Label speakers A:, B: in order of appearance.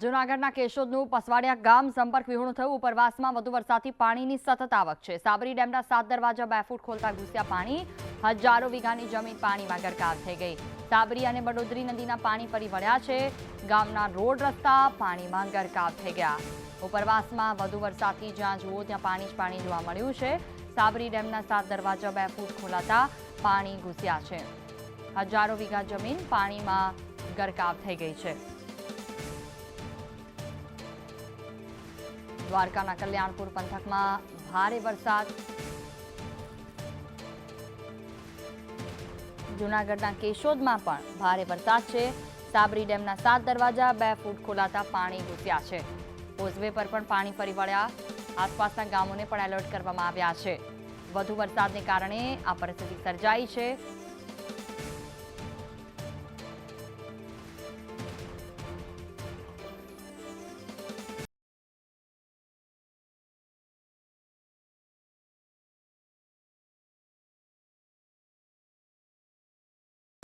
A: જૂનાગઢના કેશોદનું પસવાડિયા ગામ સંપર્ક વિહોણું થયું. ઉપરવાસમાં વધુ વરસાદથી પાણીની સતત આવક છે. સાબરી ડેમના સાત દરવાજા, બે ફૂટ ખોલતા ઘૂસ્યા પાણી. હજારો વીઘાની જમીન પાણીમાં ગરકાવ થઈ ગઈ. સાબરી અને વડોદરી નદીના પાણી ફરી વળ્યા છે. ગામના રોડ રસ્તા પાણીમાં ગરકાવ થઈ ગયા. ઉપરવાસમાં વધુ વરસાદથી જ્યાં જુઓ ત્યાં પાણી જ પાણી જોવા મળ્યું છે. સાબરી ડેમના સાત દરવાજા, બે ફૂટ ખોલાતા પાણી ઘૂસ્યા છે. હજારો વીઘા જમીન પાણીમાં ગરકાવ થઈ ગઈ છે. દ્વારકાના કલ્યાણપુર પંથકમાં ભારે વરસાદ. જૂનાગઢના કેશોદમાં પણ ભારે વરસાદ છે. સાબરી ડેમના સાત દરવાજા, બે ફૂટ ખોલાતા પાણી ઘૂસ્યા છે. કોઝવે પર પણ પાણી ફરી વળ્યા. આસપાસના ગામોને પણ એલર્ટ કરવામાં આવ્યા છે. વધુ વરસાદને કારણે આ પરિસ્થિતિ સર્જાઈ છે.